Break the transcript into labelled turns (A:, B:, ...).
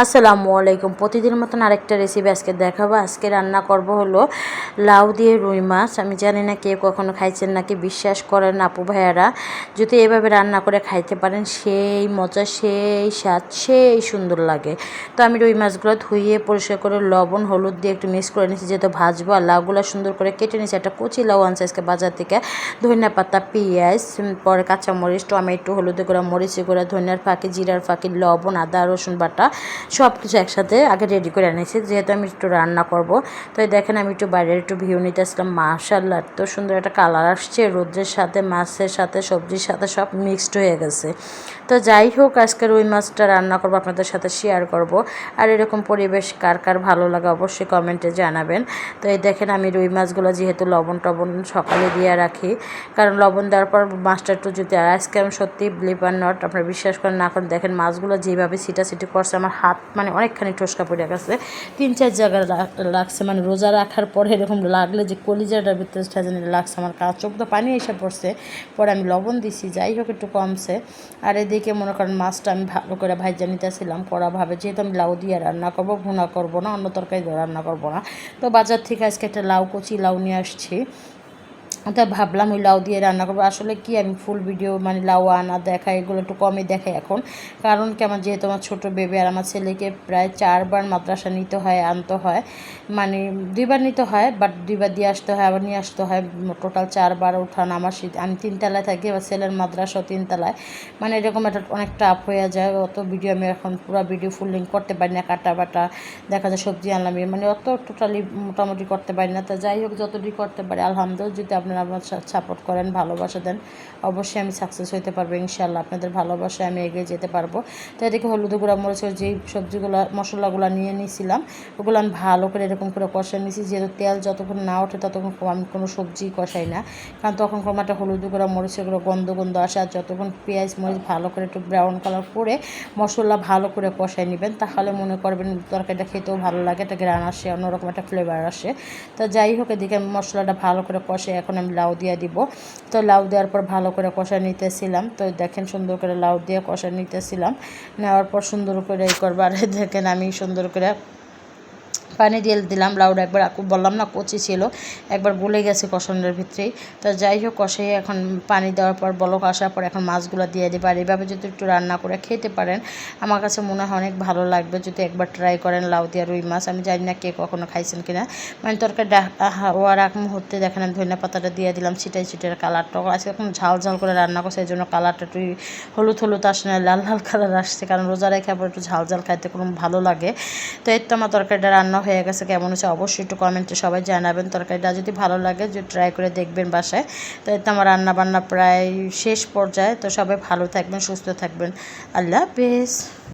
A: আসসালামু আলাইকুম। প্রতিদিনের মতন আরেকটা রেসিপি আজকে দেখাবো। আজকে রান্না করব হলো লাউ দিয়ে রুই মাছ। আমি জানি না কেউ কখনো খাইছেন নাকি, বিশ্বাস করেন আপু ভাইয়ারা। যদি এভাবে রান্না করে খাইতে পারেন, সেই মজা, সেই স্বাদ, সেই সুন্দর লাগে। তো আমি রুই মাছগুলো ধুইয়ে পরিষ্কার করে লবণ, হলুদ দিয়ে একটু মিক্স করে নিয়েছি, যেহেতু ভাজবো। আর লাউগুলো সুন্দর করে কেটে নিয়েছি। একটা কচি লাউ আনছে আজকে বাজার থেকে। ধনিয়া পাতা, পেঁয়াজ, পরে কাঁচামরিচ, টমেটো, হলুদ গুঁড়া মরিচ গুঁড়া, ধনিয়ার ফাঁকি, জিরার ফাঁকি, লবণ, আদা, রসুন বাটা। সব কিছু একসাথে আগে রেডি করে এনেছি, যেহেতু আমি একটু রান্না করব। তো দেখেন আমি একটু বাইরের একটু ভিউ নিতে আসলাম মাশাল্লাহ এত সুন্দর একটা কালার আসছে রোদ্রের সাথে, মাছের সাথে, সবজির সাথে সব মিক্সড হয়ে গেছে। তো যাই হোক আজকে রুই মাছটা রান্না করব, আপনাদের সাথে শেয়ার করব। আর এরকম পরিবেশ কার কার ভালো লাগে অবশ্যই কমেন্টে জানাবেন। তো এই দেখেন আমি রুই মাছগুলো যেহেতু লবণ টবণ সকালে দিয়ে রাখি, কারণ লবণ দেওয়ার পর মাছটা একটু যদি আজকে আমি সত্যি ব্লিপার নট আপনারা বিশ্বাস করেন না করেন দেখেন মাছগুলো যেভাবে সিটি করছে, আমার হাত মানে অনেকখানি ঠোসকা পড়ে গেছে। তিন, চার জায়গায় লাগছে মানে রোজা রাখার পরে এরকম লাগলে যে কলিজাটার ভিতরে জানি লাগছে, আমার কাজ চোখ তো পানি এসে পড়ছে, পরে আমি লবণ দিছি, যাই হোক একটু কমছে। আর এদিকে মনে করেন মাছটা আমি ভালো করে ভাইজা নিতেছিলাম কড়াভাবে যেহেতু আমি লাউ দিয়ে রান্না করব, ভুনা করব না, অন্য তরকারি দিয়ে রান্না করব না। তো বাজার থেকে আজকে একটা লাউ কচি, লাউ নিয়ে আসছি। তাই ভাবলাম ওই লাউ দিয়ে রান্না করব। আসলে কি আমি ফুল ভিডিও মানে লাউ আনা দেখাই এগুলো একটু কমই দেখাই এখন। কারণ কি আমার যেহেতু আমার ছোটো বেবি আর আমার ছেলেকে প্রায় চারবার মাদ্রাসা নিতে হয়, আনতে হয়। মানে দুইবার নিতে হয় বাট দুইবার দিয়ে আসতে হয়, আবার নিয়ে আসতে হয়। টোটাল চারবার উঠান আমার আমি তিনতলায় থাকি আবার ছেলের মাদ্রাসাও তিনতলায় মানে এরকম একটা অনেক টাফ হয়ে যায়। অত ভিডিও আমি এখন পুরো ভিডিও ফুল লিঙ্ক করতে পারি না কাটা বাটা দেখা যায় সবজি আনলাম মানে অত টোটালি মোটামুটি করতে পারি না। তা যাই হোক যতটুকু করতে পারি, আলহামদুলিল্লাহ, যদি আপনারা আমার সাপোর্ট করেন, ভালোবাসা দেন, অবশ্যই আমি সাকসেস হতে পারব ইনশাল্লাহ আপনাদের ভালোবাসায় আমি এগিয়ে যেতে পারব। তো এদিকে হলুদ গুঁড়া মরিচের যেই সবজিগুলো, মশলাগুলো নিয়ে নিয়েছিলাম ওগুলো আমি ভালো করে এরকম করে কষাই নিয়েছি যেহেতু তেল যতক্ষণ না ওঠে, ততক্ষণ আমি কোনো সবজি কষাই না। কারণ তখন একটা হলুদ গুঁড়া মরিচের গুঁড়ো, গন্ধ গন্ধ আসে। আর যতক্ষণ পেঁয়াজ, মরিচ ভালো করে একটু ব্রাউন কালার করে মশলা ভালো করে কষাই নেবেন, তাহলে মনে করবেন তরকারিটা খেতেও ভালো লাগে, একটা গ্রান আসে, অন্যরকম একটা ফ্লেভার আসে। তো যাই হোক, এদিকে মশলাটা ভালো করে কষে এখন আমি লাউ দিয়ে দিব। তো লাউ দেওয়ার পর ভালো করে কষা নিতেছিলাম। তো দেখেন সুন্দর করে লাউ দিয়ে কষা নিতেছিলাম। নেওয়ার পর সুন্দর করে এই করবার দেখেন আমি সুন্দর করে পানি দিয়ে দিলাম লাউড। একবার বললাম না, কচি ছিল। একবার গলে গেছে কষানোর ভিতরেই। তো যাই হোক কষে এখন পানি দেওয়ার পর, বলক আসার পর এখন মাছগুলো দিয়ে দিই আর এভাবে যদি একটু রান্না করে খেতে পারেন, আমার কাছে মনে হয় অনেক ভালো লাগবে। যদি একবার ট্রাই করেন লাউ দিয়ে রুই মাছ, আমি জানি না কে কখনো খাইছেন কিনা মানে তরকারি ওয়ার এক মুহূর্তে দেখেন আমি ধনিয়া পাতাটা দিয়ে দিলাম, ছিটাই ছিটের কালারটা। আজকে এখন ঝাল ঝাল করে রান্না করছে, এই জন্য কালারটা একটু হলুদ হলুদ আসে না, লাল লাল কালার আসছে। কারণ রোজা রেখে আবার একটু ঝাল ঝাল খাইতে কোনো ভালো লাগে। তো এর তো আমার তরকারিটা রান্না হয়ে গেছে, কেমন হচ্ছে অবশ্যই একটু কমেন্টে সবাই জানাবেন। তরকারিটা যদি ভালো লাগে, যে ট্রাই করে দেখবেন বাসায়। তো এতে আমার রান্নাবান্না প্রায় শেষ পর্যায়ে। তো সবাই ভালো থাকবেন, সুস্থ থাকবেন। আল্লাহ হাফেজ।